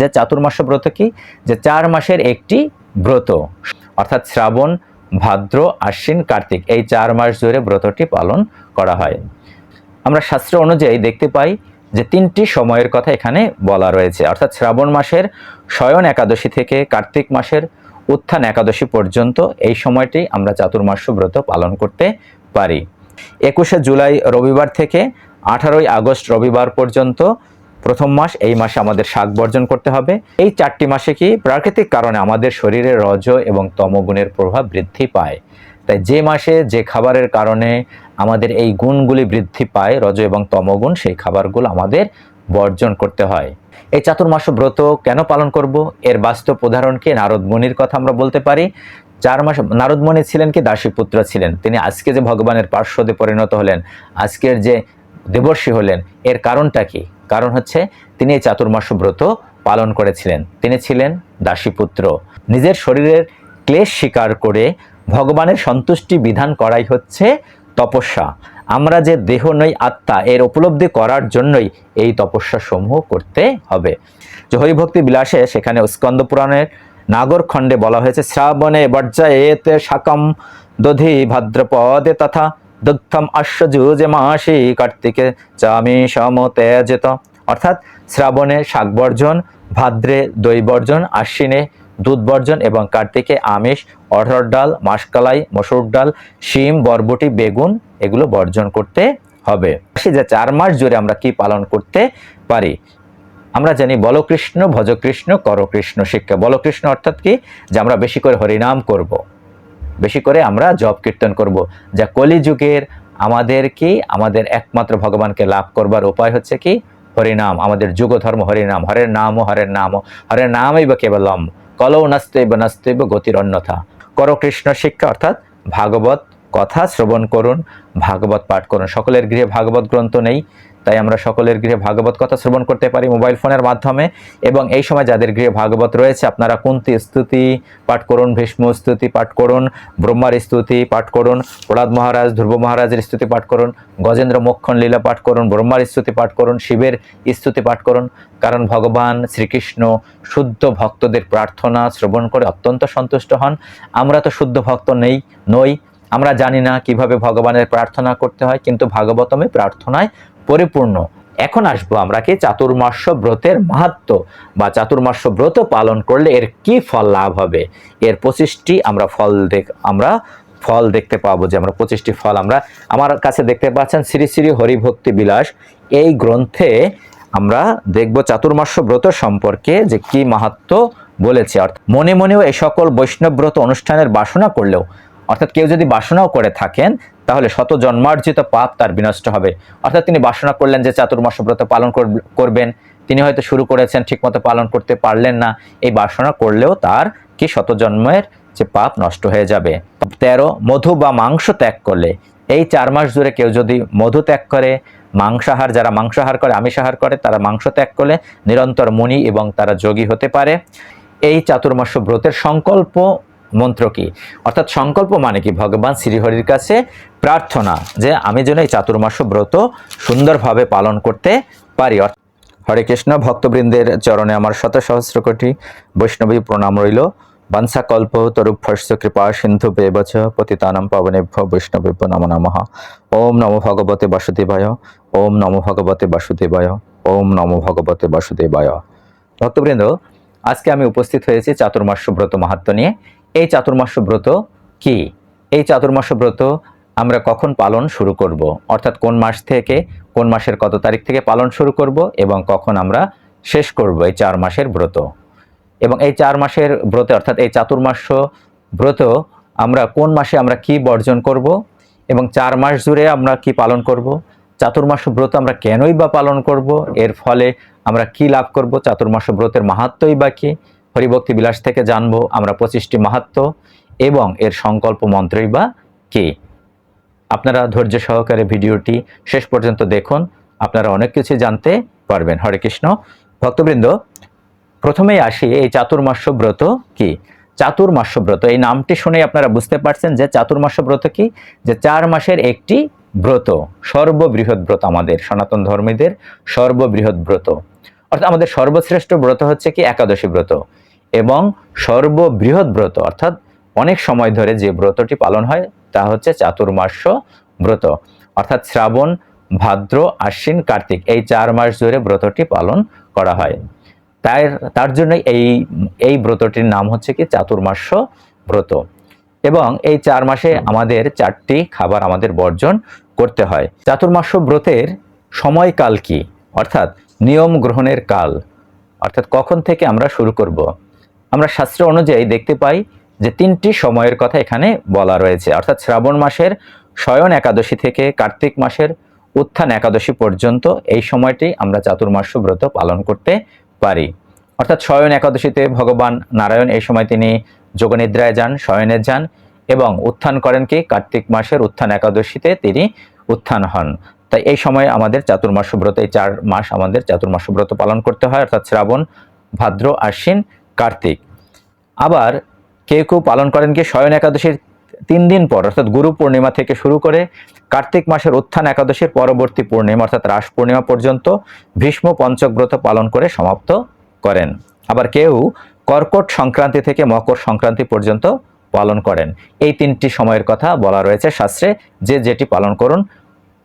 যে চাতুর্মাস্য ব্রত কি? যে চার মাসের একটি ব্রত। অর্থাৎ শ্রাবণ, ভাদ্র, আশ্বিন, কার্তিক এই চার মাস জুড়ে ব্রতটি পালন করা হয়। আমরা শাস্ত্র অনুযায়ী দেখতে পাই যে তিনটি সময়ের কথা এখানে বলা রয়েছে। অর্থাৎ শ্রাবণ মাসের শয়ন একাদশী থেকে কার্তিক মাসের উত্থান একাদশী পর্যন্ত এই সময়টি আমরা চাতুর্মাস্য ব্রত পালন করতে পারি। একুশে জুলাই রবিবার থেকে আঠারোই আগস্ট রবিবার পর্যন্ত প্রথম মাস, এই মাসে আমাদের শাক বর্জন করতে হবে। এই চারটি মাসে কি প্রাকৃতিক কারণে আমাদের শরীরে রজ এবং তমগুণের প্রভাব বৃদ্ধি পায়। তাই যে মাসে যে খাবারের কারণে আমাদের এই গুণগুলি বৃদ্ধি পায়, রজ এবং তমগুণ, সেই খাবারগুলো আমাদের বর্জন করতে হয়। এই চাতুর্মাস ব্রত কেন পালন করব? এর বাস্তব উদাহরণকে নারদ মুনির কথা আমরা বলতে পারি। চার মাস, নারদ মুনি ছিলেন কি? দাসীপুত্র ছিলেন। তিনি আজকে যে ভগবানের পার্শ্বদে পরিণত হলেন, আজকের যে দেবর্ষী হলেন, এর কারণটা কি? কারণ হচ্ছে তিনি এই চাতুর্মাস ব্রত পালন করেছিলেন। তিনি ছিলেন দাসীপুত্র নিজের শরীরের ক্লেশ স্বীকার করে ভগবানের সন্তুষ্টি বিধান করাই হচ্ছে তপস্যা। আমরা যে দেহ নই আত্মা, এর উপলব্ধি করার জন্যই এই তপস্যা সমূহ করতে হবে। যে হরিভক্তি বিলাসে সেখানে স্কন্দ পুরাণের নাগর খণ্ডে বলা হয়েছে, শ্রাবণে বর্জায়েতে শাকম দধি ভাদ্রপদে তথা দুগ্ধম আশ্বযুজে মাসি কার্তিকে চামি সম তেজেত অর্থাৎ শ্রাবণে শাক বর্জন ভাদ্রে দই বর্জন আশ্বিনে দুধ বর্জন এবং কার্তিকে আমিষ, অড়হর ডাল, মাসকালাই, মসুর ডাল, শিম, বরবটি, বেগুন এগুলো বর্জন করতে হবে। আসি যে চার মাস জুড়ে আমরা কি পালন করতে পারি? আমরা জানি বলকৃষ্ণ, ভজকৃষ্ণ, করকৃষ্ণ শিক্ষা। বলকৃষ্ণ অর্থাৎ কি? যে আমরা বেশি করে হরিনাম করব। বেশি করে আমরা জপ কীর্তন করব। যা কলিযুগের আমাদের কি আমাদের একমাত্র ভগবানকে লাভ করবার উপায় হচ্ছে কি? হরিনাম, আমাদের যুগ ধর্ম হরিনাম, হরের নাম হরের নাম হরের নামই বা কেবলম। কলৌ নাস্তেব নাস্তেব গতির অন্যথা কর কৃষ্ণ শিক্ষা, অর্থাৎ ভাগবত কথা শ্রবণ করুন, ভাগবত পাঠ করুন। সকলের গৃহে ভাগবত গ্রন্থ নেই। তাই আমরা সকলের গৃহে ভাগবত কথা শ্রবণ করতে পারি মোবাইল ফোনের মাধ্যমে। এবং এই সময় যাদের গৃহে ভাগবত রয়েছে, আপনারা কুন্তি স্তুতি পাঠ করুন, ভীষ্ম স্তুতি পাঠ করুন, ব্রহ্মার স্তুতি পাঠ করুন, প্রহ্লাদ মহারাজ, ধ্রুব মহারাজের স্তুতি পাঠ করুন, গজেন্দ্র মোক্ষণ লীলা পাঠ করুন, ব্রহ্মার স্তুতি পাঠ করুন, শিবের স্তুতি পাঠ করুন। কারণ ভগবান শ্রীকৃষ্ণ শুদ্ধ ভক্তদের প্রার্থনা শ্রবণ করে অত্যন্ত সন্তুষ্ট হন। আমরা তো শুদ্ধ ভক্ত নেই, নই। আমরা জানি না কীভাবে ভগবানের প্রার্থনা করতে হয়, কিন্তু ভাগবতমে প্রার্থনায় পরিপূর্ণ। এখন আসব আমরা কি চাতুর্মাস্য ব্রতের মাহাত্ম বা চাতুর্মাস্য ব্রত পালন করলে এর কি ফল লাভ হবে? এর পঁচিশটি আমরা ফল দেখ আমরা ফল দেখতে পাবো যে আমরা পঁচিশটি ফল আমরা আমার কাছে দেখতে পাচ্ছেন শ্রী শ্রী হরিভক্তি বিলাস। এই গ্রন্থে আমরা দেখব চাতুর্মাস্য ব্রত সম্পর্কে যে কি মাহাত্ম বলেছে। অর্থাৎ মনে মনেও এই সকল বৈষ্ণব ব্রত অনুষ্ঠানের বাসনা করলেও অর্থাৎ কেউ যদি বাসনাও করে থাকেন, তাহলে শত জন্মার্জিত পাপ তার বিনষ্ট হবে। অর্থাৎ তিনি বাসনা করলেন যে চাতুর্মাস ব্রত পালন করব- করবেন। তিনি হয়তো শুরু করেছেন, ঠিকমতো পালন করতে পারলেন না। এই বাসনা করলেও তার কি শত জন্মের যে পাপ নষ্ট হয়ে যাবে? তেরো, মধু বা মাংস ত্যাগ করলে। এই চার মাস জুড়ে কেউ যদি মধু ত্যাগ করে, মাংসাহার, যারা মাংসাহার করে, আমিষাহার করে, তারা মাংস ত্যাগ করলে নিরন্তর মুনি এবং তারা যোগী হতে পারে। এই চাতুর্মাস্য ব্রতের সংকল্প মন্ত্র কি? অর্থাৎ সংকল্প মানে কি? ভগবান শ্রীহরির কাছে প্রার্থনা যে আমি যেন এই চাতুর্মাস্য ব্রত সুন্দরভাবে পালন করতে পারি। হরে কৃষ্ণ, ভক্তবৃন্দের চরণে আমার শত সহস্র কোটি বৈষ্ণবী প্রণাম রইল। বাঞ্ছা কল্প তরুভ্যস্য কৃপা, সিন্ধু, বেবচ, পতিতানাম, পাবনেভ্য, বৈষ্ণবেভ্য, নম নমঃ। ওম নমো ভগবতে বাসুদেবায়, ওম নমো ভগবতে বাসুদেবায়, ওম নমো ভগবতে বাসুদেবায়। ভক্তবৃন্দ, আজকে আমি উপস্থিত হয়েছি চাতুর্মাস্য ব্রত মাহাত্ম নিয়ে। এই চাতুর্মাস্য ব্রত কি? এই চাতুর্মাস্য ব্রত আমরা কখন পালন শুরু করব? অর্থাৎ কোন মাস থেকে, কোন মাসের কত তারিখ থেকে পালন শুরু করব এবং কখন আমরা শেষ করব এই চার মাসের ব্রত? এবং এই চার মাসের ব্রতে, অর্থাৎ এই চাতুর্মাস্য ব্রত আমরা কোন মাসে আমরা কি বর্জন করব? এবং চার মাস জুড়ে আমরা কি পালন করব? চাতুর্মাস্য ব্রত আমরা কেনই বা পালন করব? এর ফলে আমরা কি লাভ করব? চাতুর্মাস্য ব্রতের মাহাত্মই বা কি? হরিভক্তি বিলাস থেকে জানব আমরা পঁচিশটি মাহাত্ম এবং এর সংকল্প মন্ত্রই বা কি? আপনারা ধৈর্য সহকারে ভিডিওটি শেষ পর্যন্ত দেখুন, আপনারা অনেক কিছু জানতে পারবেন। হরে কৃষ্ণ। ভক্তবৃন্দ, প্রথমেই আসি, এই চাতুর্মাস্য ব্রত কি? চাতুর্মাস্য ব্রত এই নামটি শুনেই আপনারা বুঝতে পারছেন যে চাতুর্মাস্য ব্রত কি? যে চার মাসের একটি ব্রত, সর্ববৃহৎ ব্রত আমাদের, সনাতন ধর্মীদের সর্ববৃহৎ ব্রত। অর্থাৎ আমাদের সর্বশ্রেষ্ঠ ব্রত হচ্ছে কি? একাদশী ব্রত। এবং সর্ববৃহৎ ব্রত অর্থাৎ অনেক সময় ধরে যে ব্রতটি পালন হয় তা হচ্ছে চাতুর্মাস্য ব্রত। অর্থাৎ শ্রাবণ, ভাদ্র, আশ্বিন, কার্তিক এই চার মাস ধরে ব্রতটি পালন করা হয়। তাই তার জন্য এই এই ব্রতটির নাম হচ্ছে কি? চাতুর্মাস্য ব্রত। এবং এই চার মাসে আমাদের চারটি খাবার আমাদের বর্জন করতে হয়। চাতুর্মাস্য ব্রতের সময়কাল কি? অর্থাৎ নিয়ম গ্রহণের কাল। অর্থাৎ কখন থেকে আমরা শুরু করব? আমরা শাস্ত্র অনুযায়ী দেখতে পাই যে তিনটি সময়ের কথা এখানে বলা রয়েছে। অর্থাৎ শ্রাবণ মাসের, শয়ন একাদশী থেকে কার্তিক মাসের, উত্থান একাদশী পর্যন্ত এই সময়টি আমরা চাতুর্মাস্য ব্রত পালন করতে পারি। অর্থাৎ শয়ন একাদশীতে ভগবান নারায়ণ এই সময় তিনি যোগনিদ্রায় যান, শয়নে যান এবং উত্থান করেন কি? কার্তিক মাসের উত্থান একাদশীতে তিনি উত্থান হন। তাই এই সময় আমাদের চাতুর্মাস্য ব্রত, এই চার মাস আমাদের চাতুর্মাস্য ব্রত পালন করতে হয়। অর্থাৎ শ্রাবণ, ভাদ্র, আশ্বিন কার্তিক। আবার কেউ কেউ পালন করেন কি শয়ন একাদশীর তিন দিন পর, অর্থাৎ গুরু পূর্ণিমা থেকে শুরু করে কার্তিক মাসের উত্থান একাদশীর পরবর্তী পূর্ণিমা, অর্থাৎ রাস পূর্ণিমা পর্যন্ত ভীষ্ম পঞ্চক ব্রত পালন করে সমাপ্ত করেন। আবার কেউ কর্কট সংক্রান্তি থেকে মকর সংক্রান্তি পর্যন্ত পালন করেন। এই তিনটি সময়ের কথা বলা রয়েছে শাস্ত্রে, যে যেটি পালন করুন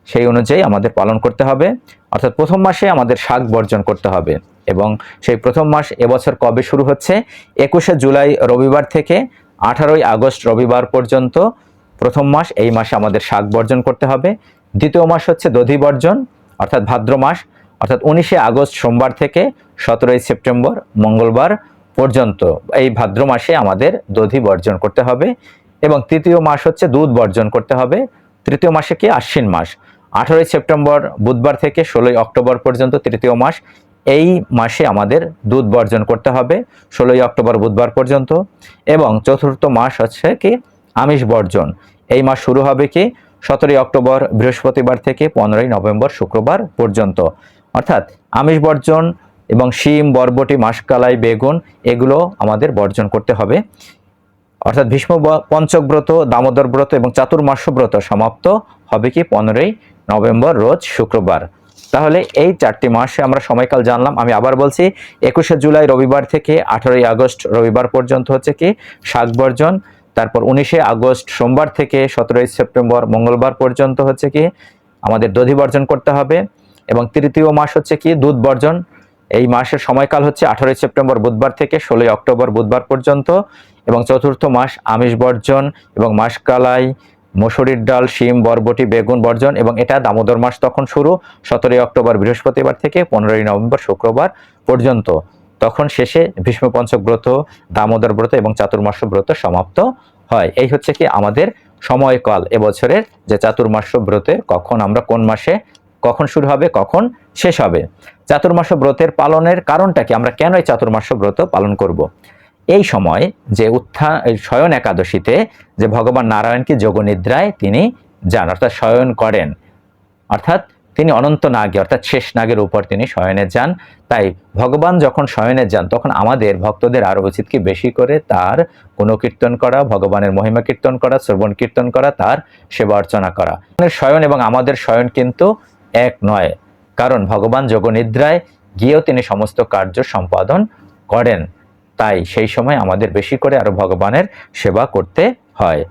সেই অনুযায়ী আমাদের পালন করতে হবে। অর্থাৎ প্রথম মাসে আমাদের শাক বর্জন করতে হবে। এবং সেই প্রথম মাস এবছর কবে শুরু হচ্ছে? একুশে জুলাই রবিবার থেকে আঠারোই আগস্ট রবিবার পর্যন্ত প্রথম মাস, এই মাসে আমাদের শাক বর্জন করতে হবে। দ্বিতীয় মাস হচ্ছে দধি বর্জন, অর্থাৎ ভাদ্র মাস, অর্থাৎ উনিশে আগস্ট সোমবার থেকে সতেরোই সেপ্টেম্বর মঙ্গলবার পর্যন্ত এই ভাদ্র মাসে আমাদের দধি বর্জন করতে হবে এবং তৃতীয় মাস হচ্ছে দুধ বর্জন করতে হবে। তৃতীয় মাসে কি? আশ্বিন মাস। আঠারোই সেপ্টেম্বর বুধবার থেকে ষোলোই অক্টোবর পর্যন্ত তৃতীয় মাস এই মাসে আমাদের দুধ বর্জন করতে হবে। ষোলোই অক্টোবর বুধবার পর্যন্ত এবং চতুর্থ মাস হচ্ছে কি? আমিষ বর্জন। এই মাস শুরু হবে কি? সতেরোই অক্টোবর বৃহস্পতিবার থেকে পনেরোই নভেম্বর শুক্রবার পর্যন্ত। অর্থাৎ আমিষ বর্জন এবং শিম, বরবটি, মাসকালাই, বেগুন এগুলো আমাদের বর্জন করতে হবে। অর্থাৎ ভীষ্ম ব- পঞ্চক ব্রত, দামোদর ব্রত এবং চাতুর্মাস্য ব্রত সমাপ্ত হবে কি? পনেরোই নভেম্বর রোজ শুক্রবার। তাহলে এই চারটি মাসে আমরা সময়কাল জানলাম। আমি আবার বলছি, একুশে জুলাই রবিবার থেকে আঠারোই আগস্ট রবিবার পর্যন্ত হচ্ছে কি, শাক বর্জন। তারপর উনিশে আগস্ট সোমবার থেকে সতেরোই সেপ্টেম্বর মঙ্গলবার পর্যন্ত হচ্ছে কি, আমাদের দধি বর্জন করতে হবে। এবং তৃতীয় মাস হচ্ছে কি, দুধ বর্জন। এই মাসের সময়কাল হচ্ছে আঠারোই সেপ্টেম্বর বুধবার থেকে ষোলোই অক্টোবর বুধবার পর্যন্ত। এবং চতুর্থ মাস আমিষ বর্জন এবং মাসকালাই মসুরির ডাল, শিম, বরবটি, বেগুন, বর্জন এবং এটা দামোদর মাস তখন শুরু। সতেরোই অক্টোবর বৃহস্পতিবার থেকে পনেরোই নভেম্বর শুক্রবার পর্যন্ত। তখন শেষে ভীষ্ম পঞ্চক ব্রত, দামোদর ব্রত এবং চাতুর্মাস্য ব্রত সমাপ্ত হয়। এই হচ্ছে কি আমাদের সময়কাল এবছরের যে চাতুর্মাস্য ব্রতের কখন আমরা কোন মাসে, কখন শুরু হবে, কখন শেষ হবে। চাতুর্মাস্য ব্রতের পালনের কারণটা কি? আমরা কেন এই চাতুর্মাস্য ব্রত পালন করব? এই সময় যে উত্থান শয়ন একাদশীতে যে ভগবান নারায়ণকে যোগনিদ্রায় তিনি যান, অর্থাৎ শয়ন করেন। অর্থাৎ তিনি অনন্ত নাগে, অর্থাৎ শেষ নাগের উপর তিনি শয়নে যান। তাই ভগবান যখন শয়নে যান, তখন আমাদের ভক্তদের আরও উচিত কি বেশি করে তার গুণকীর্তন করা, ভগবানের মহিমা কীর্তন করা, শ্রবণ কীর্তন করা, তার সেবা অর্চনা করা। শয়ন এবং আমাদের শয়ন কিন্তু এক নয়। কারণ ভগবান যোগনিদ্রায় গিয়েও তিনি সমস্ত কার্য সম্পাদন করেন। তাই সেই সময় আমাদের বেশি করে আরও ভগবানের সেবা করতে হয়।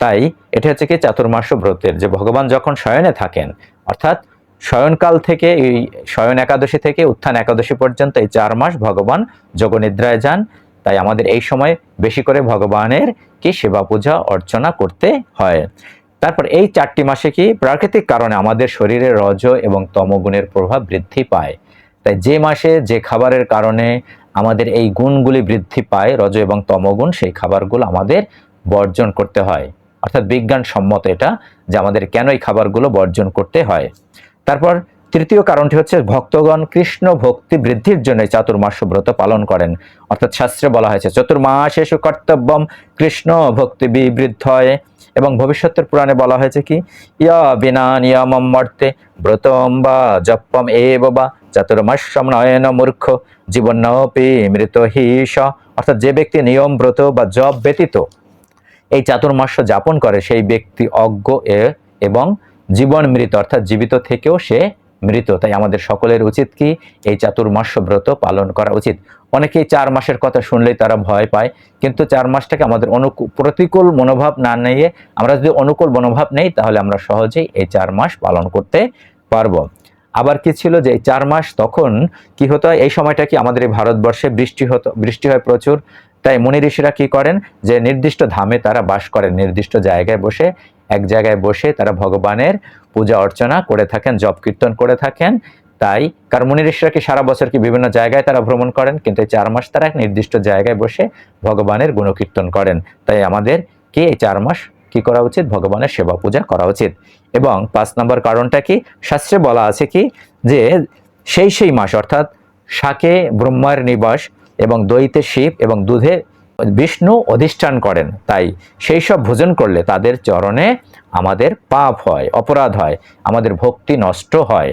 তাই এটা হচ্ছে কি চাতুর্মাস্য ব্রতের, যে ভগবান যখন শয়নে থাকেন, অর্থাৎ শয়নকাল থেকে এই শয়ন একাদশী থেকে উত্থান একাদশী পর্যন্ত এই চার মাস ভগবান যোগনিদ্রায় যান। তাই আমাদের এই সময় বেশি করে ভগবানের কি সেবা পূজা অর্চনা করতে হয়। তারপর এই চারটি মাসে কি প্রাকৃতিক কারণে আমাদের শরীরে রজ এবং তমগুণের প্রভাব বৃদ্ধি পায়। তাই যে মাসে যে খাবারের কারণে আমাদের এই গুণগুলি বৃদ্ধি পায় রজ এবং তমগুণ, সেই খাবারগুলো আমাদের বর্জন করতে হয়। অর্থাৎ বিজ্ঞানসম্মত এটা যে আমাদের কেন এই খাবারগুলো বর্জন করতে হয়। তারপর তৃতীয় কারণটি হচ্ছে ভক্তগণ কৃষ্ণ ভক্তি বৃদ্ধির জন্য এই চাতুর্মাস্য ব্রত পালন করেন। অর্থাৎ শাস্ত্রে বলা হয়েছে চতুর্মাসেষু কর্তব্যম কৃষ্ণ ভক্তি বিবৃদ্ধয়। এবং ভবিষ্যতের পুরাণে বলা হয়েছে কি? ইয়া বিনা নিয়মম মর্তে ব্রতম বা জপ্পম এ বা চাতুর্মাস্যম নয়ন মূর্খ জীবন নপি মৃত হিস অর্থাৎ যে ব্যক্তি নিয়ম ব্রত বা জপ ব্যতীত এই চাতুর্মাস্য যাপন করে, সেই ব্যক্তি অজ্ঞ এ এবং জীবন মৃত, অর্থাৎ জীবিত থেকেও সে মৃত। তাই আমাদের সকলের উচিত কি? এই চাতুর্মাস্য ব্রত পালন করা উচিত। অনেকেই চার মাসের কথা শুনলেই তারা ভয় পায়, কিন্তু চার মাসটাকে আমাদের অনুকূল প্রতিকূল মনোভাব না নিয়ে আমরা যদি অনুকূল মনোভাব নেই, তাহলে আমরা সহজেই এই চার মাস পালন করতে পারব। আবার কি ছিল যে চার মাস তখন কি হতো? এই সময়টা কি আমাদের ভারতবর্ষে বৃষ্টি হতো, বৃষ্টি হয় প্রচুর। তাই মুনি ঋষিরা কি করেন? যে নির্দিষ্ট ধামে তারা বাস করেন নির্দিষ্ট জায়গায় বসে এক জায়গায় বসে তারা ভগবানের পূজা অর্চনা করে থাকেন, জপ কীর্তন করে থাকেন। তাই কারণ মুনি ঋষিরা কি সারা বছর কি বিভিন্ন জায়গায় তারা ভ্রমণ করেন? কিন্তু এই চার মাস তারা এক নির্দিষ্ট জায়গায় বসে ভগবানের গুণকীর্তন করেন। তাই আমাদের কি এই চার মাস কি করা উচিত? ভগবানের সেবা পূজা করা উচিত। এবং পাঁচ নম্বর কারণটা কি? শাস্ত্রে বলা আছে কি? যে সেই সেই মাস অর্থাৎ শাকে ব্রহ্মার নিবাস এবং দইতে শিব এবং দুধে বিষ্ণু অধিষ্ঠান করেন। তাই সেই সব ভোজন করলে তাদের চরণে আমাদের পাপ হয়, অপরাধ হয়, আমাদের ভক্তি নষ্ট হয়।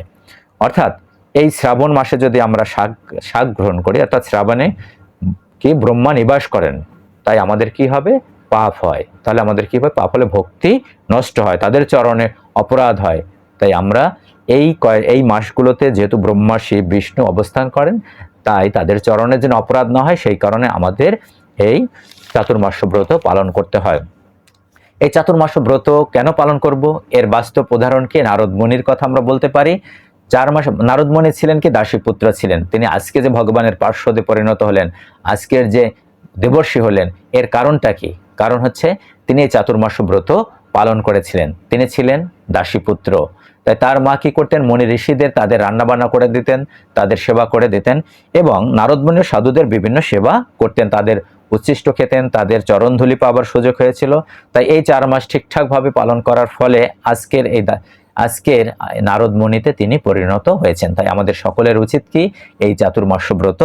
অর্থাৎ এই শ্রাবণ মাসে যদি আমরা শাক শাক গ্রহণ করি, অর্থাৎ শ্রাবণে কি ব্রহ্মা নিবাস করেন, তাই আমাদের কি হবে? পাপ হয়। তাহলে আমাদের কি হবে? পাপ হলে ভক্তি নষ্ট হয়, তাদের চরণে অপরাধ হয়। তাই আমরা এই কয়, এই মাসগুলোতে যেহেতু ব্রহ্মা, শিব, বিষ্ণু অবস্থান করেন, তাই তাদের চরণে যেন অপরাধ না হয়, সেই কারণে আমাদের এই চাতুর্মাস্য ব্রত পালন করতে হয়। এই চাতুর্মাস্য ব্রত কেন পালন করব? এর বাস্তব উদাহরণ কি? নারদ মুনির কথা আমরা বলতে পারি। চার মাস, নারদ মুনি ছিলেন কি? দাসীপুত্র ছিলেন। তিনি আজকে যে ভগবানের পার্শ্বদে পরিণত হলেন, আজকের যে দেবর্ষী হলেন, এর কারণটা কি? কারণ হচ্ছে তিনি এই চাতুর্মাস্য ব্রত পালন করেছিলেন। তিনি ছিলেন দাসীপুত্র তাই তার মা কি করতেন? মনি ঋষিদের তাদের রান্নাবান্না করে দিতেন, তাদের সেবা করে দিতেন এবং নারদমণি সাধুদের বিভিন্ন সেবা করতেন, তাদের উচ্ছিষ্ট খেতেন, তাদের চরণধুলি পাবার সুযোগ হয়েছিল। তাই এই চার মাস ঠিকঠাকভাবে পালন করার ফলে আজকের এই আজকের নারদমণিতে তিনি পরিণত হয়েছেন। তাই আমাদের সকলের উচিত কি এই চাতুর্মাস্য ব্রত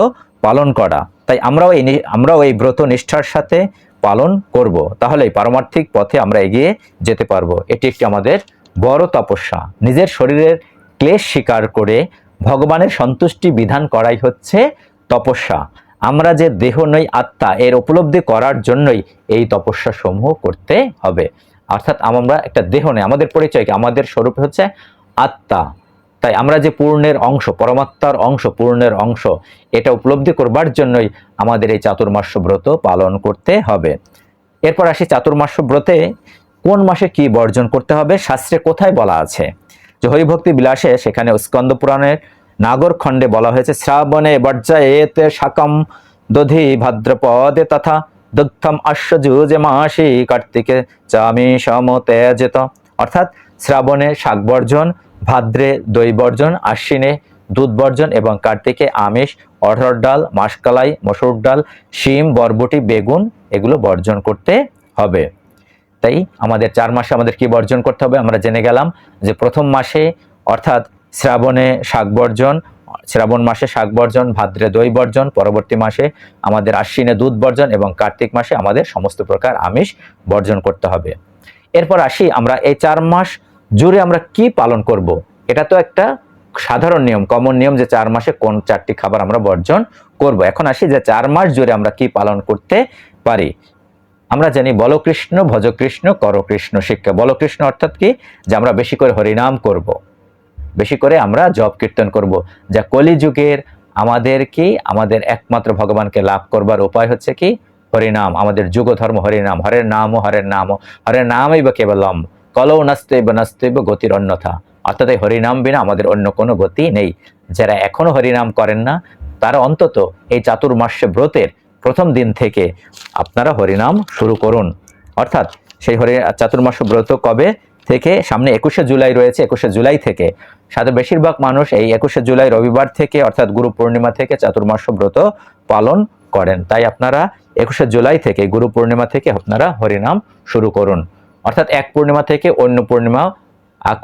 পালন করা? তাই আমরাও এই আমরাও এই ব্রত নিষ্ঠার সাথে পালন করব। তাহলে পারমার্থিক পথে আমরা এগিয়ে যেতে পারব। এটি একটি আমাদের বড় তপস্যা। নিজের শরীরের ক্লেশ স্বীকার করে ভগবানের সন্তুষ্টি বিধান করাই হচ্ছে তপস্যা। আমরা যে দেহ নই, আত্মা, এর উপলব্ধি করার জন্যই এই তপস্যা সমূহ করতে হবে। অর্থাৎ আমরা একটা দেহ নেই, আমাদের পরিচয় কি? আমাদের স্বরূপ হচ্ছে আত্মা। তাই আমরা যে পূর্ণের অংশ, পরমাত্মার অংশ, পূর্ণের অংশ, এটা উপলব্ধি করবার জন্যই আমাদের এই চাতুর্মাস্য ব্রত পালন করতে হবে। এরপর আসি চাতুর্মাস্য ব্রতে কোন মাসে কি বর্জন করতে হবে, শাস্ত্রে কোথায় বলা আছে? যে হরিভক্তি বিলাসে সেখানে স্কন্দ পুরাণের নাগর খণ্ডে বলা হয়েছে, শ্রাবণে বর্জায়েতে শাকম দধি ভাদ্রপদে তথা দুগ্ধম আশ্বযুজে মাসি কার্তিকে চামি তেজেত। অর্থাৎ শ্রাবণে শাক বর্জন, ভাদ্রে দই বর্জন, আশ্বিনে দুধ বর্জন এবং কার্তিকে আমিষ, অড়হর ডাল, মাসকালাই, মসুর ডাল, শিম, বরবটি, বেগুন এগুলো বর্জন করতে হবে। তাই আমাদের চার মাসে আমাদের কি বর্জন করতে হবে? আমরা জেনে গেলাম যে প্রথম মাসে অর্থাৎ শ্রাবণে শাক বর্জন, শ্রাবণ মাসে শাক বর্জন, ভাদ্রে দই বর্জন, পরবর্তী মাসে আমাদের আশ্বিনে দুধ বর্জন এবং কার্তিক মাসে আমাদের সমস্ত প্রকার আমিষ বর্জন করতে হবে। এরপর আসি আমরা এই চার মাস জুড়ে আমরা কি পালন করব? এটা তো একটা সাধারণ নিয়ম, কমন নিয়ম যে চার মাসে কোন চারটি খাবার আমরা বর্জন করব। এখন আসি যে চার মাস জুড়ে আমরা কি পালন করতে পারি। আমরা জানি বলকৃষ্ণ ভজকৃষ্ণ করকৃষ্ণ শিক্ষা। বলকৃষ্ণ অর্থাৎ কি? যে আমরা বেশি করে হরিনাম করব। বেশি করে আমরা জপ কীর্তন করব। যা কলিযুগের আমাদের কি আমাদের একমাত্র ভগবানকে লাভ করবার উপায় হচ্ছে কি? হরিনাম, আমাদের যুগ ধর্ম হরিনাম, হরের নাম হরের নাম হরের নামই বা কেবলম। কলৌ নাস্তেব নাস্তেব গতির অন্যথা। অর্থাৎ এই হরিনাম বিনা আমাদের অন্য কোনো গতি নেই। যারা এখনও হরিনাম করেন না, তারা অন্তত এই চাতুর্মাস্য ব্রতের প্রথম দিন থেকে আপনারা হরিনাম শুরু করুন। অর্থাৎ সেই হরি চাতুর্মাস ব্রত কবে? থেকে সামনে একুশে জুলাই রয়েছে, একুশে জুলাই থেকে। সাথে বেশিরভাগ মানুষ এই একুশে জুলাই রবিবার থেকে, অর্থাৎ গুরু পূর্ণিমা থেকে চাতুর্মাস ব্রত পালন করেন। তাই আপনারা একুশে জুলাই থেকে গুরু পূর্ণিমা থেকে আপনারা হরিনাম শুরু করুন। অর্থাৎ এক পূর্ণিমা থেকে অন্য পূর্ণিমা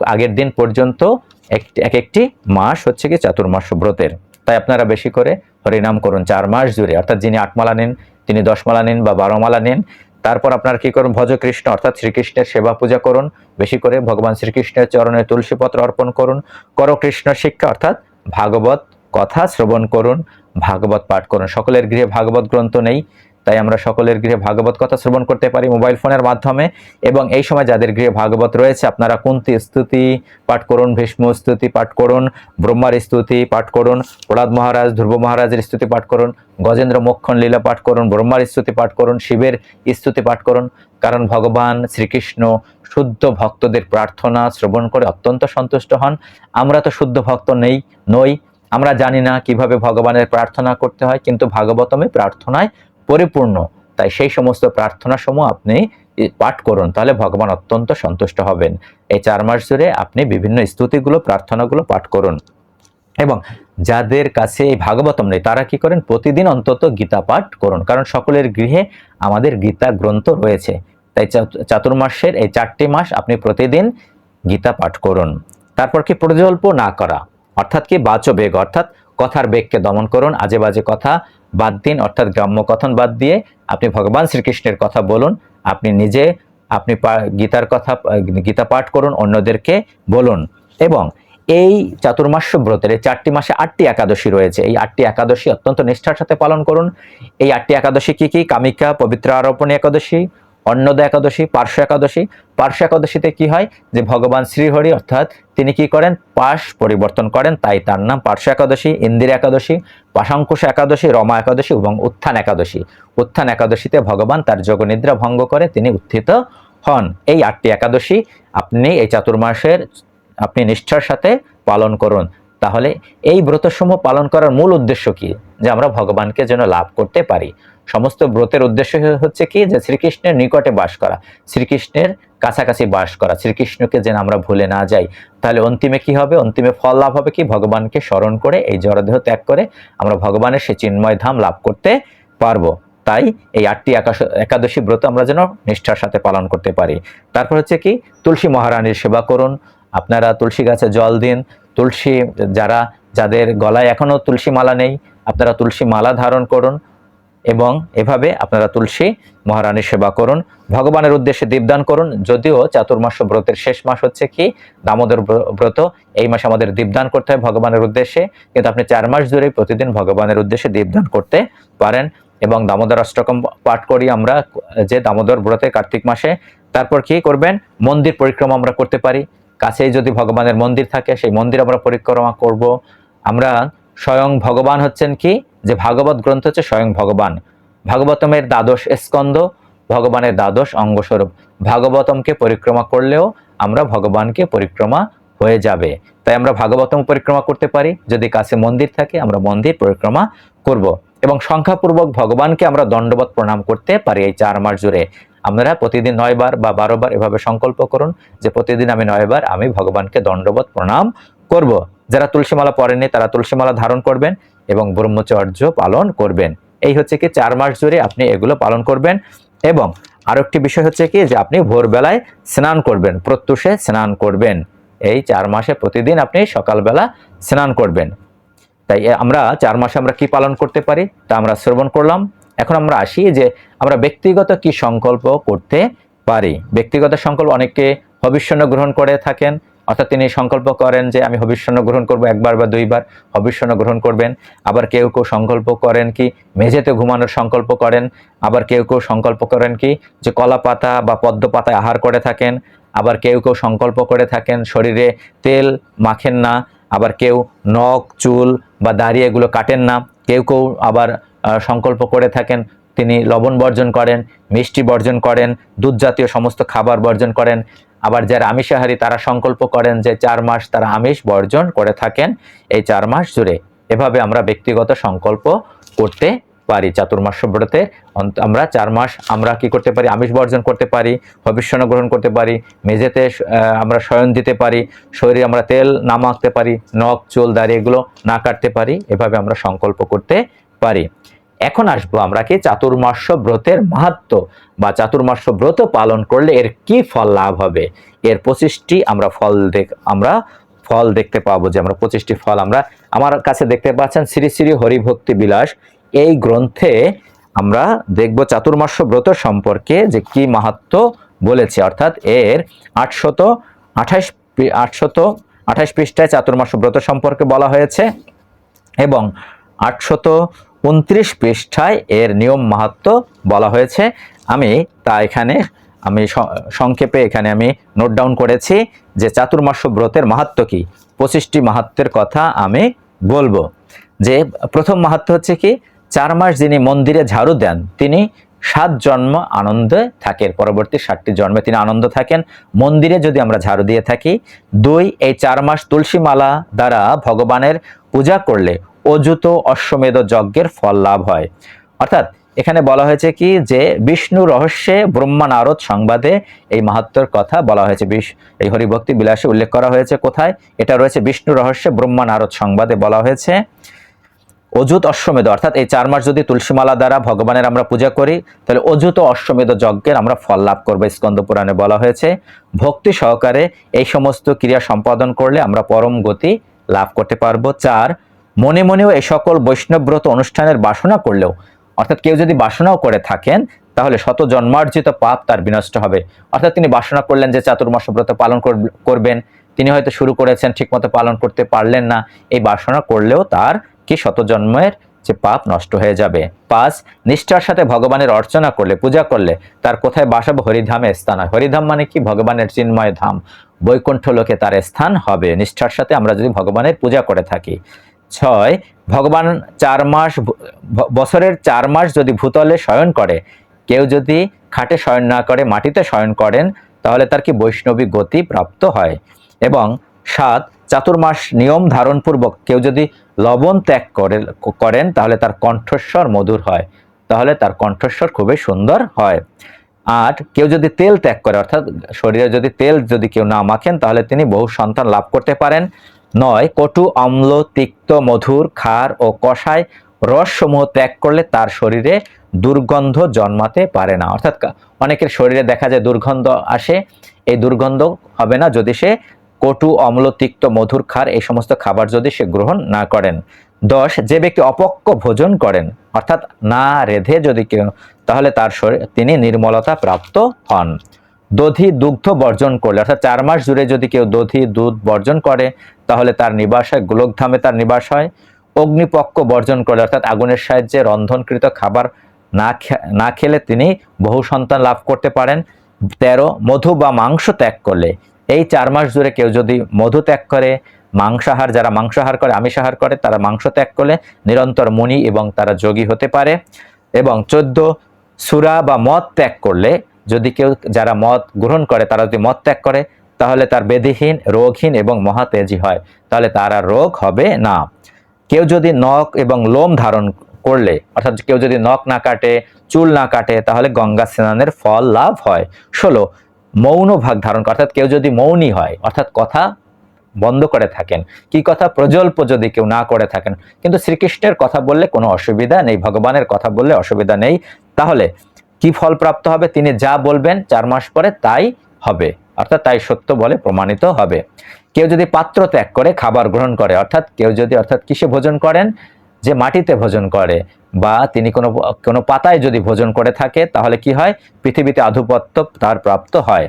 আগের দিন পর্যন্ত এক- এক একটি মাস হচ্ছে কি চাতুর্মাস ব্রতের। তাই আপনারা বেশি করে হরিনাম করুন। চার মাস জুড়ে। অর্থাৎ যিনি আটমালা নেন, তিনি দশমালা নিন বা বারোমালা নিন তারপর আপনার কি করুন? ভজ কৃষ্ণ, অর্থাৎ শ্রীকৃষ্ণের সেবা পূজা করুন। বেশি করে ভগবান শ্রীকৃষ্ণের চরণে তুলসী পত্র অর্পণ করুন। কর কৃষ্ণ শিক্ষা, অর্থাৎ ভাগবত কথা শ্রবণ করুন, ভাগবত পাঠ করুন। সকলের গৃহে ভাগবত গ্রন্থ নেই। তাই আমরা সকলের গৃহে ভাগবত কথা শ্রবণ করতে পারি মোবাইল ফোনের মাধ্যমে। এবং এই সময় যাদের গৃহে ভাগবত রয়েছে, আপনারা কুন্তি স্তুতি পাঠ করুন, ভীষ্ম স্তুতি পাঠ করুন, ব্রহ্মার স্তুতি পাঠ করুন, প্রহ্লাদ মহারাজ, ধ্রুব মহারাজের স্তুতি পাঠ করুন, গজেন্দ্র মোক্ষণ লীলা পাঠ করুন, ব্রহ্মার স্তুতি পাঠ করুন, শিবের স্তুতি পাঠ করুন। কারণ ভগবান শ্রীকৃষ্ণ শুদ্ধ ভক্তদের প্রার্থনা শ্রবণ করে অত্যন্ত সন্তুষ্ট হন। আমরা তো শুদ্ধ ভক্ত নেই, নই। আমরা জানি না কীভাবে ভগবানের প্রার্থনা করতে হয়, কিন্তু ভাগবতমে প্রার্থনায় পরিপূর্ণ। তাই সেই সমস্ত প্রার্থনা সমূহ আপনি পাঠ করুন, তাহলে ভগবান অত্যন্ত সন্তুষ্ট হবেন। এই চার মাস জুড়ে আপনি বিভিন্ন স্তুতিগুলো, প্রার্থনাগুলো পাঠ করুন। এবং যাদের কাছে এই ভাগবতম নেই, তারা কি করেন? প্রতিদিন অন্তত গীতা পাঠ করুন। কারণ সকলের গৃহে আমাদের গীতা গ্রন্থ রয়েছে। তাই চাতু- চাতুর্মাসের এই চারটি মাস আপনি প্রতিদিন গীতা পাঠ করুন। তারপর কি প্রজল্প না করা? অর্থাৎ কি বাচ বেগ অর্থাৎ কথার বেগকে দমন করুন আজে বাজে কথা বাদ দিন, অর্থাৎ গ্রাম্য কথন বাদ দিয়ে আপনি ভগবান শ্রীকৃষ্ণের কথা বলুন, আপনি নিজে, আপনি গীতার কথা, গীতা পাঠ করুন, অন্যদেরকে বলুন। এবং এই চাতুর্মাস্য ব্রতের এই চারটি মাসে আটটি একাদশী রয়েছে। এই আটটি একাদশী অত্যন্ত নিষ্ঠার সাথে পালন করুন। এই আটটি একাদশী কি কি? কামিকা, পবিত্র আরোপণী একাদশী অন্নদা একাদশী, পার্শ্ব একাদশী। পার্শ্ব একাদশীতে কি হয়? যে ভগবান শ্রীহরি, অর্থাৎ তিনি কি করেন? পাশ পরিবর্তন করেন, তাই তার নাম পার্শ্ব একাদশী, ইন্দিরা একাদশী, পাশাঙ্কুশ একাদশী, রমা একাদশী এবং উত্থান একাদশী। উত্থান একাদশীতে ভগবান তার যোগনিদ্রা ভঙ্গ করে তিনি উত্থিত হন। এই আটটি একাদশী আপনি এই চাতুর্মাসের, আপনি নিষ্ঠার সাথে পালন করুন। তাহলে এই ব্রতসমূহ পালন করার মূল উদ্দেশ্য কি? যে আমরা ভগবানকে যেন লাভ করতে পারি। সমস্ত ব্রতের উদ্দেশ্য হচ্ছে কি? যে শ্রীকৃষ্ণের নিকটে বাস করা, শ্রীকৃষ্ণের কাছাকাছি বাস করা। শ্রীকৃষ্ণকে যেন আমরা ভুলে না যাই। তাহলে অন্তিমে কি হবে? অন্তিমে ফল লাভ হবে কি? ভগবানকে স্মরণ করে এই জড়দেহ ত্যাগ করে আমরা ভগবানের সে চিন্ময় ধাম লাভ করতে পারব। তাই এই আটটি একাশ- একাদশী ব্রত আমরা যেন নিষ্ঠার সাথে পালন করতে পারি। তারপর হচ্ছে কি? তুলসী মহারানীর সেবা করুন। আপনারা তুলসী গাছে জল দিন। তুলসী যারা, যাদের গলায় এখনও তুলসী মালা নেই, আপনারা তুলসী মালা ধারণ করুন। এবং এভাবে আপনারা তুলসী মহারানীর সেবা করুন, ভগবানের উদ্দেশ্যে দীপদান করুন। যদিও চাতুর্মাস ব্রতের শেষ মাস হচ্ছে কি? দামোদর ব্রত, এই মাসে আমাদের দীপদান করতে হয় ভগবানের উদ্দেশ্যে। কিন্তু আপনি চার মাস ধরেই প্রতিদিন ভগবানের উদ্দেশ্যে দীপদান করতে পারেন এবং দামোদর অষ্টকম পাঠ করি আমরা যে দামোদর ব্রতে কার্তিক মাসে। তারপর কি করবেন? মন্দির পরিক্রমা আমরা করতে পারি। কাছেই যদি ভগবানের মন্দির থাকে, সেই মন্দির আমরা পরিক্রমা করব। আমরা স্বয়ং ভগবান হচ্ছেন কি? যে ভাগবত গ্রন্থ হচ্ছে স্বয়ং ভগবান। ভাগবতমের দ্বাদশ স্কন্দ ভগবানের দ্বাদশ অঙ্গস্বরূপ। ভাগবতমকে পরিক্রমা করলেও আমরা ভগবানকে পরিক্রমা হয়ে যাবে। তাই আমরা ভাগবতম পরিক্রমা করতে পারি। যদি কাছে মন্দির থাকে, আমরা মন্দির পরিক্রমা করব। এবং সংখ্যাপূর্বক ভগবানকে আমরা দণ্ডবত প্রণাম করতে পারি এই চার মাস জুড়ে। আমরা প্রতিদিন নয়বার বা বারোবার এভাবে সংকল্প করুন যে প্রতিদিন আমি নয়বার আমি ভগবানকে দণ্ডবত প্রণাম করব। যারা তুলসীমালা পরেননি, তারা তুলসীমালা ধারণ করবেন। এবং ব্রহ্মচর্য পালন করবেন। এই হচ্ছে কি চার মাস জুড়ে আপনি এগুলো পালন করবেন এবং আরেকটি বিষয় হচ্ছে কি যে আপনি ভোরবেলায় স্নান করবেন, প্রত্যুষে স্নান করবেন। এই চার মাসে প্রতিদিন আপনি সকালবেলা স্নান করবেন। তাই আমরা চার মাসে আমরা কি পালন করতে পারি তা আমরা শ্রবণ করলাম। এখন আমরা আসি যে আমরা ব্যক্তিগত কি সংকল্প করতে পারি। ব্যক্তিগত সংকল্প অনেকে হবিষ্যন্ন গ্রহণ করে থাকেন অর্থাৎ তিনি সংকল্প করেন যে আমি হবিষ্যন্ন গ্রহণ করব একবার বা দুইবার, হবিষ্যন্ন গ্রহণ করবেন। আবার কেউ কেউ সংকল্প করেন কি, মেঝেতে ঘুমানোর সংকল্প করেন। আবার কেউ কেউ সংকল্প করেন কি, যে কলা পাতা বা পদ্ম পাতায় আহার করে থাকেন। আবার কেউ কেউ সংকল্প করে থাকেন শরীরে তেল মাখেন না। আবার কেউ নখ, চুল বা দাড়ি এগুলো কাটেন না। কেউ কেউ আবার সংকল্প করে থাকেন, তিনি লবণ বর্জন করেন, মিষ্টি বর্জন করেন দুধ জাতীয় সমস্ত খাবার বর্জন করেন। আবার যারা আমিষাহারী, তারা সংকল্প করেন যে চার মাস তারা আমিষ বর্জন করে থাকেন। এই চার মাস জুড়ে এভাবে আমরা ব্যক্তিগত সংকল্প করতে পারি। চাতুর্মাস ব্রতে অন্ত- আমরা চার মাস আমরা কি করতে পারি? আমিষ বর্জন করতে পারি ভবিষ্যণ গ্রহণ করতে পারি, মেঝেতে আমরা শয়ন দিতে পারি, শরীরে আমরা তেল না মাখতে পারি, নখ, চুল, দাড়ি এগুলো না কাটতে পারি। এভাবে আমরা সংকল্প করতে পারি। এখন আসব আমরা কি চাতুর্মাস্য ব্রতের মাহাত্ম বা চাতুর্মাস্য ব্রত পালন করলে এর কি ফল লাভ হবে? এর পঁচিশটি আমরা ফল দেখ, আমরা ফল দেখতে পাবো যে আমরা পঁচিশটি ফল আমরা আমার কাছে দেখতে পাচ্ছেন শ্রী শ্রী হরিভক্তি বিলাস। এই গ্রন্থে আমরা দেখব চাতুর্মাস্য ব্রত সম্পর্কে যে কি মাহাত্ম বলেছে। অর্থাৎ এর আটশত আঠাশ আটশত আঠাশ পৃষ্ঠায় চাতুর্মাস্য ব্রত সম্পর্কে বলা হয়েছে এবং আটশত উনত্রিশ পৃষ্ঠায় এর নিয়ম মাহাত্ম বলা হয়েছে। আমি তা এখানে, আমি সংক্ষেপে এখানে আমি নোট ডাউন করেছি যে চাতুর্মাস্য ব্রতের মাহাত্ম কি। পঁচিশটি মাহাত্মের কথা আমি বলব। যে প্রথম মাহাত্ম হচ্ছে কি, চার মাস যিনি মন্দিরে ঝাড়ু দেন, তিনি সাত জন্ম আনন্দে থাকেন। পরবর্তী ষাটটি জন্মে তিনি আনন্দ থাকেন। মন্দিরে যদি আমরা ঝাড়ু দিয়ে থাকি, দুই, এই চার মাস তুলসী মালা দ্বারা ভগবানের পূজা করলে অযুত অশ্বমেধ যজ্ঞের ফল লাভ হয়। অর্থাৎ এখানে বলা হয়েছে কি যে, বিষ্ণু রহস্যে ব্রহ্মা নারদ সংবাদে এই মাহাত্ম্যর কথা বলা হয়েছে। বিশ- এই হরিভক্তি বিলাসে উল্লেখ করা হয়েছে কোথায়? এটা রয়েছে বিষ্ণু রহস্যে ব্রহ্মা নারদ সংবাদে বলা হয়েছে। অযুত অশ্বমেধ, অর্থাৎ এই চার মাস যদি তুলসীমালা দ্বারা ভগবানের আমরা পূজা করি, তাহলে অযুত অশ্বমেধ যজ্ঞের আমরা ফল লাভ করব, স্কন্দ পুরাণে বলা হয়েছে। ভক্তি সহকারে এই সমস্ত ক্রিয়া সম্পাদন করলে আমরা পরম গতি লাভ করতে পারব। চার মনে মনেও এ সকল বৈষ্ণবব্রত অনুষ্ঠানের বাসনা করলেও, অর্থাৎ কেউ যদি বাসনাও করে থাকেন, তাহলে শত জন্মার্জিত পাপ তার বিনষ্ট হবে। অর্থাৎ তিনি বাসনা করলেন যে চাতুর্মাস ব্রত পালন করব- করবেন। তিনি হয়তো শুরু করেছেন, ঠিকমতো পালন করতে পারলেন না। এই বাসনা করলেও তার কি শত জন্মের যে পাপ নষ্ট হয়ে যাবে? পাঁচ, নিষ্ঠার সাথে ভগবানের অর্চনা করলে, পূজা করলে তার কোথায় বাসাবো হরিধামে স্থান হয়? হরিধাম মানে কি? ভগবানের চিন্ময় ধাম। বৈকুণ্ঠ লোকে তার স্থান হবে। নিষ্ঠার সাথে আমরা যদি ভগবানের পূজা করে থাকি ছয়, ভগবান চার মাস বছরের চার মাস যদি ভূতলে শয়ন করে, কেউ যদি খাটে শয়ন না করে, মাটিতে শয়ন করেন, তাহলে তার কি বৈষ্ণবী গতি প্রাপ্ত হয়? এবং সাত, চাতুর্মাস নিয়ম ধারণপূর্বক কেউ যদি লবণ ত্যাগ করে, করেন, তাহলে তার কণ্ঠস্বর মধুর হয়। তাহলে তার কণ্ঠস্বর খুবই সুন্দর হয়। আর কেউ যদি তেল ত্যাগ করে, অর্থাৎ শরীরে যদি তেল যদি কেউ না মাখেন, তাহলে তিনি বহু সন্তান লাভ করতে পারেন। নয়, কটু, অম্ল, তিক্ত, মধুর, ক্ষার ও কষায় রসসমূহ ত্যাগ করলে তার শরীরে দুর্গন্ধ জন্মাতে পারে না। অর্থাৎ অনেকের শরীরে দেখা যায় দুর্গন্ধ আসে, এই দুর্গন্ধ হবে না যদি সে কটু, অম্ল, তিক্ত, মধুর খার এই সমস্ত খাবার যদি সে গ্রহণ না করেন। দশ, যে ব্যক্তি অপক্ক ভোজন করেন, অর্থাৎ না রেধে যদি কেউ, তাহলে তার শরীর তিনি নির্মলতা প্রাপ্ত হন। দধি দুগ্ধ বর্জন করলে, অর্থাৎ চার মাস জুড়ে যদি কেউ দধি দুধ বর্জন করে, তাহলে তার নিবাস হয়, গোলকধামে তার নিবাস হয়। অগ্নিপক্ষ বর্জন করলে, অর্থাৎ আগুনের সাহায্যে রন্ধনকৃত খাবার না না খেলে তিনি বহু সন্তান লাভ করতে পারেন। তেরো, মধু বা মাংস ত্যাগ করলে, এই চার মাস জুড়ে কেউ যদি মধু ত্যাগ করে, মাংসাহার, যারা মাংসাহার করে, আমিষাহার করে, তারা মাংস ত্যাগ করলে নিরন্তর মুনি এবং তারা যোগী হতে পারে। এবং চোদ্দ, সুরা বা মদ ত্যাগ করলে যদি কেউ যারা মদ গ্রহণ করে, তারা যদি মদ ত্যাগ করে, তাহলে তার বেদিহীন, রোগহীন এবং মহাতেজি হয়। তাহলে তার আর রোগ হবে না। কেউ যদি নখ এবং লোম ধারণ করলে, অর্থাৎ কেউ যদি নখ না কাটে, চুল না কাটে, তাহলে গঙ্গা স্নানের ফল লাভ হয়। ষোলো, মৌন ভাগ ধারণ অর্থাৎ কেউ যদি মৌনী হয়, অর্থাৎ কথা বন্ধ করে থাকেন। কি কথা? প্রজল্প যদি কেউ না করে থাকেন। কিন্তু শ্রীকৃষ্ণের কথা বললে কোনো অসুবিধা নেই, ভগবানের কথা বললে অসুবিধা নেই। তাহলে কি ফল প্রাপ্ত হবে তিনি যা বলবেন চার মাস পরে তাই হবে। অর্থাৎ তাই সত্য বলে প্রমাণিত হবে। কেউ যদি পাত্র ত্যাগ করে, খাবার গ্রহণ করে, অর্থাৎ কেউ যদি, অর্থাৎ কিসে ভোজন করেন? যে মাটিতে ভোজন করে বা তিনি কোনো কোনো পাতায় যদি ভোজন করে থাকে, তাহলে কি হয়? পৃথিবীতে আধিপত্য তার প্রাপ্ত হয়।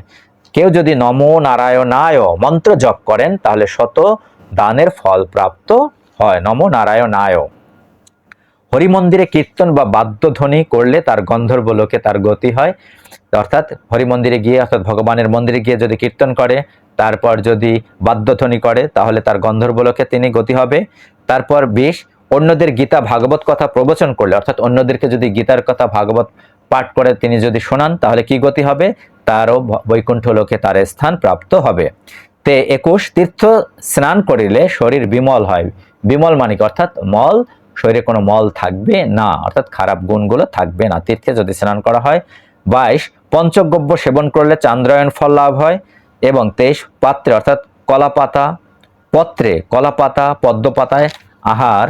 কেউ যদি নমো নারায়ণায় মন্ত্র জপ করেন, তাহলে শত দানের ফল প্রাপ্ত হয়। নমো নারায়ণায়। হরিমন্দিরে কীর্তন বা বাদ্যধ্বনি করলে তার গন্ধর্ব লোকে তার গতি হয়। অর্থাৎ হরিমন্দিরে গিয়ে, অর্থাৎ ভগবানের মন্দিরে গিয়ে যদি কীর্তন করে, তারপর যদি বাদ্যধ্বনি করে, তাহলে তার গন্ধর্ব লোকে তিনি গতি হবে। তারপর বিশ অন্যদের গীতা ভাগবত কথা প্রবচন করলে, অর্থাৎ অন্যদেরকে যদি গীতার কথা ভাগবত পাঠ করে তিনি যদি শোনান, তাহলে কি গতি হবে? তারও বৈকুণ্ঠ লোকে তার স্থান প্রাপ্ত হবে। তে একুশ, তীর্থ স্নান করিলে শরীর বিমল হয়। বিমল মানে কি? অর্থাৎ মল শরীরে কোনো মল থাকবে না, অর্থাৎ খারাপ গুণগুলো থাকবে না। তীর্থে যদি স্নান করা হয়, বাইশ, পঞ্চগব্য সেবন করলে চান্দ্রায়ণ ফল লাভ হয় এবং তেইশ, পাত্রে, অর্থাৎ কলা পাতা পত্রে কলা পাতা পদ্ম পাতায় আহার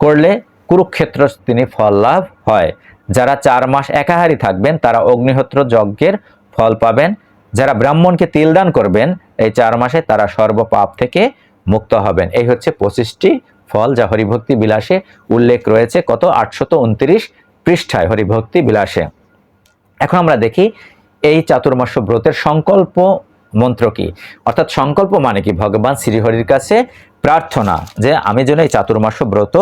করলে কুরুক্ষেত্র তিনি ফল লাভ হয়। যারা চার মাস একাহারী থাকবেন, তারা অগ্নিহোত্র যজ্ঞের ফল পাবেন। যারা ব্রাহ্মণকে তিলদান করবেন, এই চার মাসে তারা সর্বপাপ থেকে মুক্ত হবেন। এই হচ্ছে পঁচিশটি ফল, যা হরিভক্তি বিলাসে উল্লেখ রয়েছে, কত? আটশত উনত্রিশ পৃষ্ঠায় হরিভক্তি বিলাসে। এখন আমরা দেখি, এই চাতুর্মাস্য ব্রতের সংকল্প মন্ত্র কি? অর্থাৎ সংকল্প মানে কি? ভগবান শ্রীহরির কাছে প্রার্থনা যে আমি যেন এই চাতুর্মাস ব্রত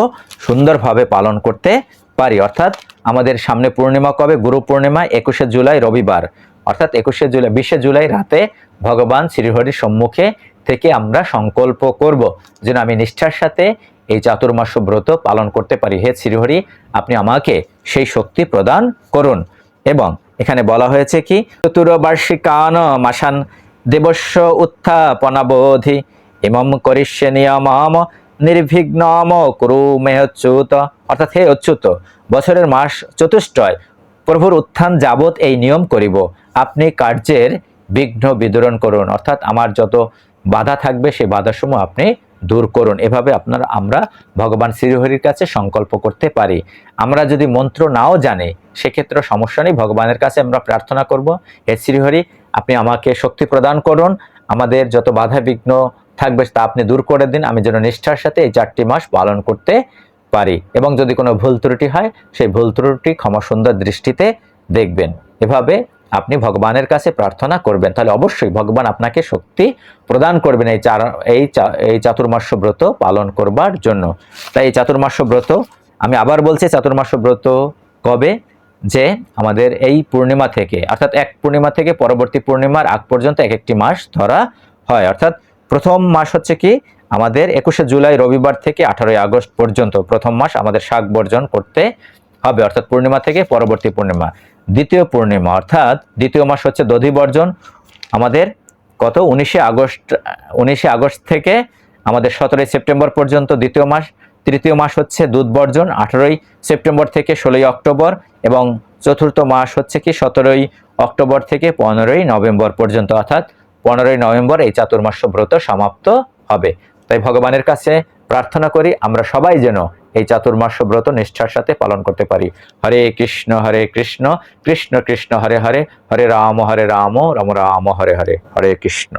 সুন্দরভাবে পালন করতে পারি। অর্থাৎ আমাদের সামনে পূর্ণিমা কবে? গুরু পূর্ণিমা, একুশে জুলাই, রবিবার। অর্থাৎ একুশে জুলাই, বিশে জুলাই রাতে ভগবান শ্রীহরির সম্মুখে থেকে আমরা সংকল্প করব যেন আমি নিষ্ঠার সাথে এই চাতুর্মাস ব্রত পালন করতে পারি। হে শ্রীহরি, আপনি আমাকে সেই শক্তি প্রদান করুন। এবং এখানে বলা হয়েছে কি, চতুর্বার্ষিকান মাসান দেবস্য উত্থাপনাবোধি, ইমম করিষ্যে নিয়মম নির্বিঘ্নম কুরু মে অচ্যুত। অর্থাৎ হে অচ্যুত, বছরের মাস চতুষ্টয়, প্রভুর উত্থান যাবৎ এই নিয়ম করিব। আপনি কার্যের বিঘ্ন বিদরণ করুন। অর্থাৎ আমার যত বাধা থাকবে, সেই বাধাসমূহ আপনি দূর করুন। এভাবে আপনার আমরা ভগবান শ্রীহরির কাছে সংকল্প করতে পারি। আমরা যদি মন্ত্র নাও জানি, সেক্ষেত্রে সমস্যা নেই। ভগবানের কাছে আমরা প্রার্থনা করব, হে শ্রীহরি, আপনি আমাকে শক্তি প্রদান করুন। আমাদের যত বাধা বিঘ্ন থাকবে তা আপনি দূর করে দিন। আমি যেন নিষ্ঠার সাথে এই চারটি মাস পালন করতে পারি। এবং যদি কোনো ভুল ত্রুটি হয়, সেই ভুল ত্রুটি ক্ষমা সুন্দর দৃষ্টিতে দেখবেন। এভাবে আপনি ভগবানের কাছে প্রার্থনা করবেন, তাহলে অবশ্যই ভগবান আপনাকে শক্তি প্রদান করবেন এই চার, এই এই চাতুর্মাস্য ব্রত পালন করবার জন্য। তাই এই চাতুর্মাস্য ব্রত, আমি আবার বলছি চাতুর্মাস্য ব্রত কবে? যে আমাদের এই পূর্ণিমা থেকে, অর্থাৎ এক পূর্ণিমা থেকে পরবর্তী পূর্ণিমার আগ পর্যন্ত এক একটি মাস ধরা হয়। অর্থাৎ প্রথম মাস হচ্ছে কি? আমাদের একুশে জুলাই রবিবার থেকে আঠারোই আগস্ট পর্যন্ত প্রথম মাস আমাদের শাক বর্জন করতে হবে, অর্থাৎ পূর্ণিমা থেকে পরবর্তী পূর্ণিমা। দ্বিতীয় পূর্ণিমা, অর্থাৎ দ্বিতীয় মাস হচ্ছে দধি বর্জন। আমাদের কত? উনিশে আগস্ট উনিশে আগস্ট থেকে আমাদের সতেরোই সেপ্টেম্বর পর্যন্ত দ্বিতীয় মাস। তৃতীয় মাস হচ্ছে দুধ বর্জন, আঠারোই সেপ্টেম্বর থেকে ষোলোই অক্টোবর এবং চতুর্থ মাস হচ্ছে কি? সতেরোই অক্টোবর থেকে পনেরোই নভেম্বর পর্যন্ত, অর্থাৎ পনেরোই নভেম্বর এই চাতুর্মাস্য ব্রত সমাপ্ত হবে। তাই ভগবানের কাছে প্রার্থনা করি, আমরা সবাই যেন এই চাতুর্মাস্য ব্রত নিষ্ঠার সাথে পালন করতে পারি। হরে কৃষ্ণ হরে কৃষ্ণ কৃষ্ণ কৃষ্ণ, হরে হরে হরে রাম হরে রাম রাম রাম, হরে হরে হরে কৃষ্ণ।